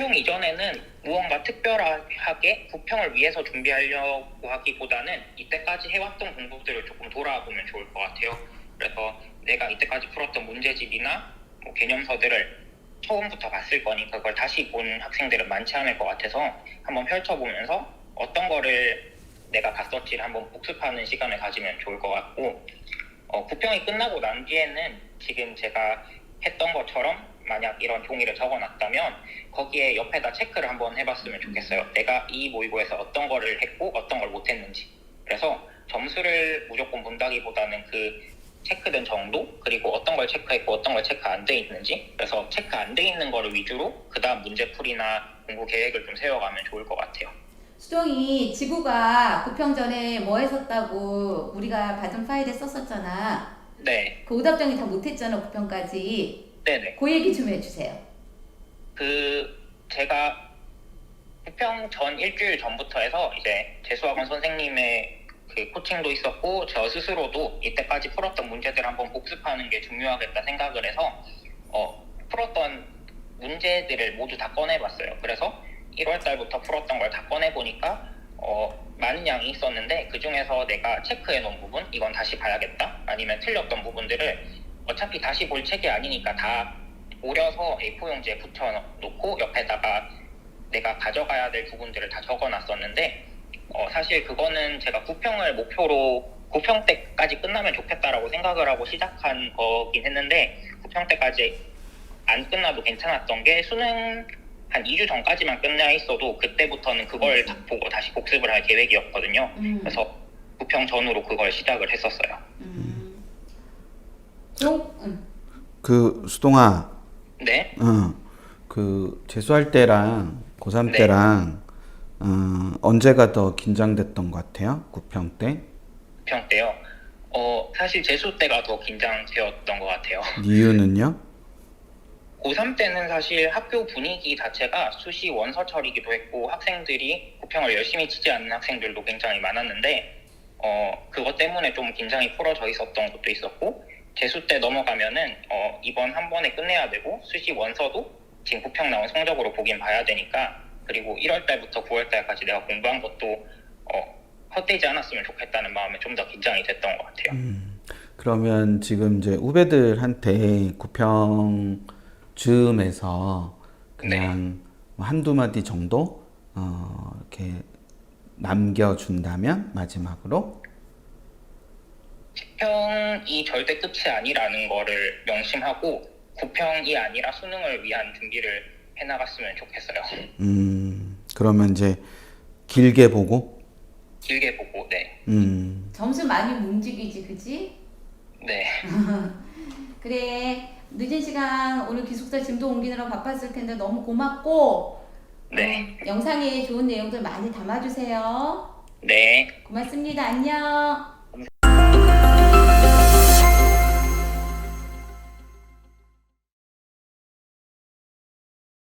부평 이전에는 무언가 특별하게 부평을 위해서 준비하려고 하기보다는 이때까지 해왔던 공부들을 조금 돌아보면 좋을 것 같아요. 그래서 내가 이때까지 풀었던 문제집이나 뭐 개념서들을 처음부터 봤을 거니까 그걸 다시 본 학생들은 많지 않을 것 같아서 한번 펼쳐보면서 어떤 거를 내가 봤었지를 한번 복습하는 시간을 가지면 좋을 것 같고 어, 부평이 끝나고 난 뒤에는 지금 제가 했던 것처럼 만약 이런 종이를 적어놨다면 거기에 옆에다 체크를 한번 해봤으면 좋겠어요. 내가 이 모의고에서 어떤 거를 했고 어떤 걸 못했는지. 그래서 점수를 무조건 본다기보다는 그 체크된 정도 그리고 어떤 걸 체크했고 어떤 걸 체크 안 돼 있는지. 그래서 체크 안 돼 있는 거를 위주로 그다음 문제풀이나 공부 계획을 좀 세워가면 좋을 것 같아요. 수정이 지구가 부평 전에 뭐 했었다고 우리가 받은 파일에 썼었잖아. 네, 그 오답정이 다 못했잖아 부평까지. 네네. 그 얘기 좀 해주세요. 그 제가 부평 전 일주일 전부터 해서 이제 재수학원 선생님의 그 코칭도 있었고 저 스스로도 이때까지 풀었던 문제들 한번 복습하는 게 중요하겠다 생각을 해서 어, 풀었던 문제들을 모두 다 꺼내봤어요. 그래서 1월 달부터 풀었던 걸 다 꺼내 보니까 어, 많은 양이 있었는데 그 중에서 내가 체크해 놓은 부분 이건 다시 봐야겠다 아니면 틀렸던 부분들을 어차피 다시 볼 책이 아니니까 다 오려서 A4 용지에 붙여놓고 옆에다가 내가 가져가야 될 부분들을 다 적어놨었는데 어, 사실 그거는 제가 구평을 목표로 구평 때까지 끝나면 좋겠다라고 생각을 하고 시작한 거긴 했는데 구평 때까지 안 끝나도 괜찮았던 게 수능 한 2주 전까지만 끝나 있어도 그때부터는 그걸 다 보고 다시 복습을 할 계획이었거든요. 음. 그래서 구평 전후로 그걸 시작을 했었어요. 음. 그 수동아, 네, 어, 그 재수할 때랑 고3 네. 때랑 어, 언제가 더 긴장됐던 것 같아요? 9평 때? 구평 때요. 어, 사실 재수 때가 더 긴장되었던 것 같아요. 이유는요? 고3 때는 사실 학교 분위기 자체가 수시 원서 처리기도 했고 학생들이 구평을 열심히 치지 않는 학생들도 굉장히 많았는데 어, 그것 때문에 좀 긴장이 풀어져 있었던 것도 있었고 재수 때 넘어가면은 어, 이번 한 번에 끝내야 되고 수시 원서도 지금 구평 나온 성적으로 보긴 봐야 되니까 그리고 1월 달부터 9월 달까지 내가 공부한 것도 어, 헛되지 않았으면 좋겠다는 마음에 좀 더 긴장이 됐던 것 같아요. 그러면 지금 이제 후배들한테 9평 즈음에서 그냥 뭐 한두 마디 정도 어, 이렇게 남겨준다면 마지막으로 구평이 절대 끝이 아니라는 거를 명심하고 구평이 아니라 수능을 위한 준비를 해나갔으면 좋겠어요. 음, 그러면 이제 길게 보고 길게 보고, 네. 음, 점수 많이 못 움직이지, 그지? 네. 그래. 늦은 시간 오늘 기숙사 짐도 옮기느라 바빴을 텐데 너무 고맙고 네. 어, 영상에 좋은 내용들 많이 담아주세요. 네. 고맙습니다. 안녕.